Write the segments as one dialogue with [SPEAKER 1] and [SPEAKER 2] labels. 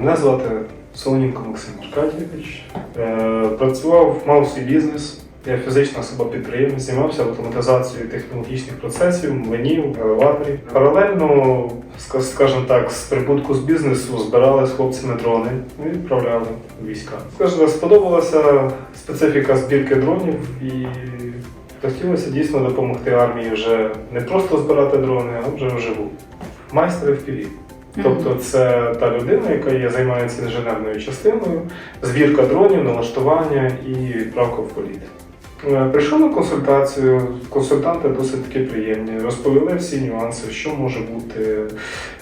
[SPEAKER 1] Мене звати Солонінко Максим Аркадійович. Е, Працював, мав свій бізнес. Я фізична особа підприємець, займався автоматизацією технологічних процесів, млинів, елеваторів. Паралельно, скажімо так, з прибутку з бізнесу збирали з хлопцями дрони і відправляли війська. Скажімо, сподобалася специфіка збірки дронів і хотілося дійсно допомогти армії вже не просто збирати дрони, а вже вживу. Майстер FPV. Тобто це та людина, яка є, займається інженерною частиною, збірка дронів, налаштування і відправка в політ. Е, Прийшов на консультацію, консультанти досить таки приємні, розповіли всі нюанси, що може бути,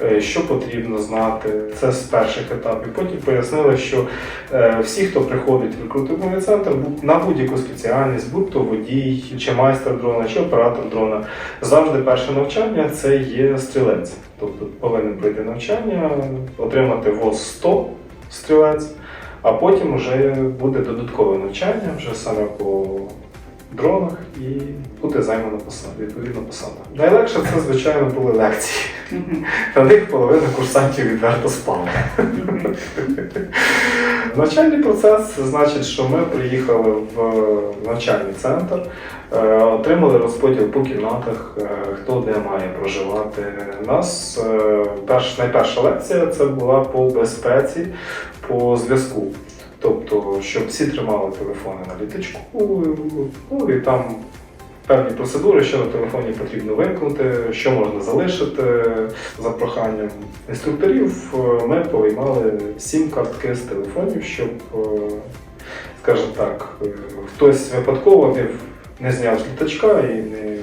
[SPEAKER 1] е, що потрібно знати. Це з перших етапів. Потім пояснили, що е, всі, хто приходить в рекрутинговий центр, на будь-яку спеціальність, будь то водій, чи майстер дрона, чи оператор дрона, завжди перше навчання це є стрілець. Тобто повинен пройти навчання, отримати ВОЗ 100 стрілець, а потім вже буде додаткове навчання вже саме по дронах і буде займана посада, відповідна посада. Найлегше це, звичайно, були лекції. На них половина курсантів відверто спала. Навчальний процес це значить, що ми приїхали в навчальний центр, е, отримали розподіл по кімнатах, е, хто де має проживати. У нас е, перш, найперша лекція це була по безпеці по зв'язку. Тобто, щоб всі тримали телефони на літачку, ну і там певні процедури, що на телефоні потрібно вимкнути, що можна залишити за проханням інструкторів. Ми повиймали сім картки з телефонів, щоб, е, скажімо так, е, хтось випадково не зняв з літачка і не,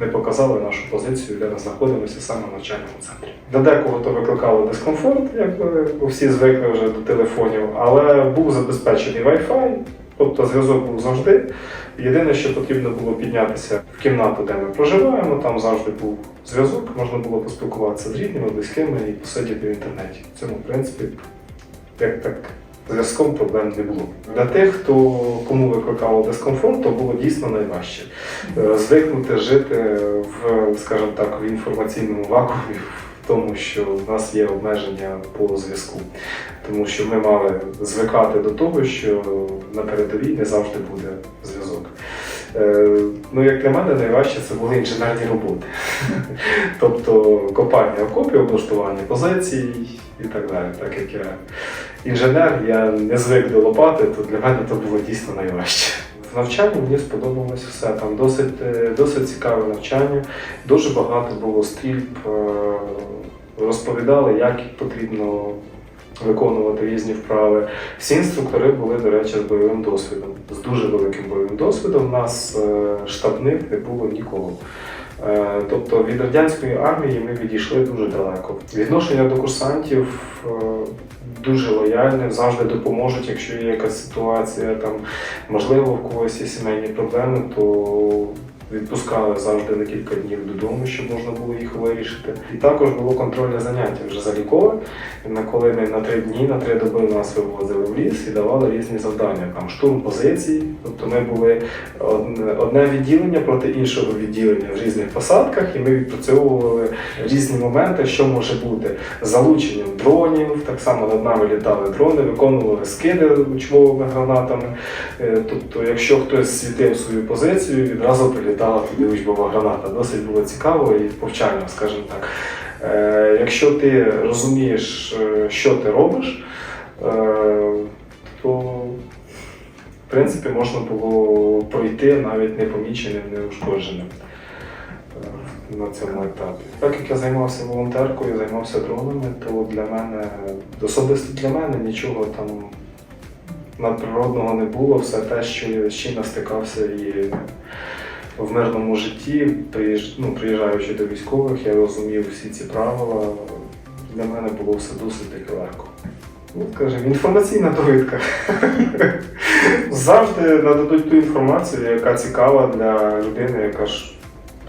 [SPEAKER 1] не показали нашу позицію, де ми знаходимося саме в навчальному центрі. До декого то викликало дискомфорт, якби всі звикли вже до телефонів, але був забезпечений Wi-Fi, тобто зв'язок був завжди. Єдине, що потрібно було піднятися в кімнату, де ми проживаємо, там завжди був зв'язок, можна було поспілкуватися з рідними, близькими і посидіти в інтернеті. В цьому, принципі, як так, зв'язком проблем не було. Для тих, хто кому викликало дискомфорт, то було дійсно найважче. Е, Звикнути жити в, скажімо так, в інформаційному вакуумі, тому, що в нас є обмеження по зв'язку. Тому що ми мали звикати до того, що на передовій не завжди буде Ну, як для мене, найважче це були інженерні роботи. Тобто копання окопів, облаштування позицій і так далі. Так як я інженер, я не звик до лопати, то для мене то було дійсно найважче. В навчанні мені сподобалось все. Там досить, е, досить цікаве навчання, дуже багато було стрільб, е, розповідали, як потрібно виконувати різні вправи. Всі інструктори були, до речі, з бойовим досвідом, з дуже великим бойовим досвідом. У нас е, штабних не було нікого. Е, Тобто від радянської армії ми відійшли дуже далеко. Відношення до курсантів е, дуже лояльне, завжди допоможуть, якщо є якась ситуація, там можливо в когось є сімейні проблеми, то відпускали завжди на кілька днів додому, щоб можна було їх вирішити. І також було контрольне заняття вже залікове, на коли ми на три дні, на три доби нас вивозили в ліс і давали різні завдання. Там штурм позицій. Тобто ми були одне, відділення проти іншого відділення в різних посадках, і ми відпрацьовували різні моменти, що може бути залученням дронів. Так само над нами літали дрони, виконували скиди учбовими гранатами. Е, Тобто, якщо хтось світив свою позицію, відразу прилітала туди учбова граната. Досить було цікаво і повчально, скажімо так. Е, Якщо ти розумієш, е, що ти робиш, е, то в принципі можна було пройти навіть непоміченим, неушкодженим на цьому етапі. Так як я займався волонтеркою, займався дронами, то для мене, особисто для мене нічого там надприродного не було. Все те, що я з чим я стикався і в мирному житті, ну, приїжджаючи до військових, я розумів всі ці правила. Для мене було все досить таки легко. Ну, скажімо, інформаційна довідка. Завжди нададуть ту інформацію, яка цікава для людини, яка ж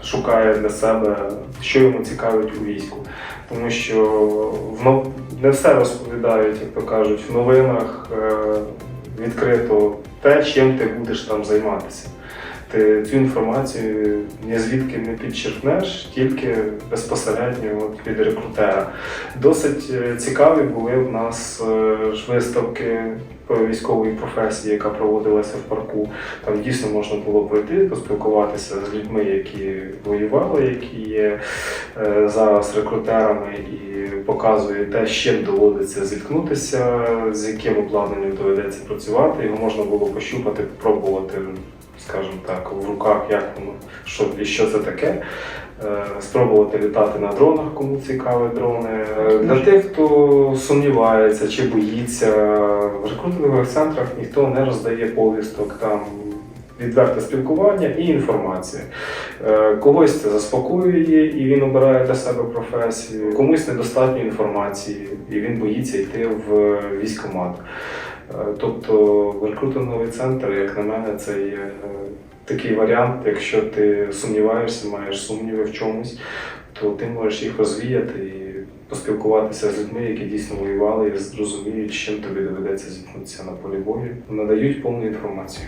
[SPEAKER 1] шукає для себе, що йому цікавить у війську. Тому що не все розповідають, як то кажуть, в новинах е, відкрито те, чим ти будеш там займатися. Ти цю інформацію ні звідки не підчеркнеш, тільки безпосередньо от від рекрутера. Досить е, цікаві були в нас е, виставки військової професії, яка проводилася в парку. Там дійсно можна було пройти, поспілкуватися з людьми, які воювали, які є е, зараз рекрутерами, і показує те, з чим доводиться зіткнутися, з яким обладнанням доведеться працювати. Його можна було пощупати, пробувати, скажімо так, в руках, як воно, що і що це таке. Е, Спробувати літати на дронах, кому цікаві дрони. Е, Для тих, хто сумнівається чи боїться, в рекрутингових центрах ніхто не роздає повісток там. Відверте спілкування і інформація. Е, Когось це заспокоює і він обирає для себе професію, комусь недостатньо інформації, і він боїться йти в військкомат. Е, Тобто рекрутинговий центр, як на мене, це є е, такий варіант, якщо ти сумніваєшся, маєш сумніви в чомусь, то ти можеш їх розвіяти і поспілкуватися з людьми, які дійсно воювали і зрозуміють, з чим тобі доведеться зіткнутися на полі бою, надають повну інформацію.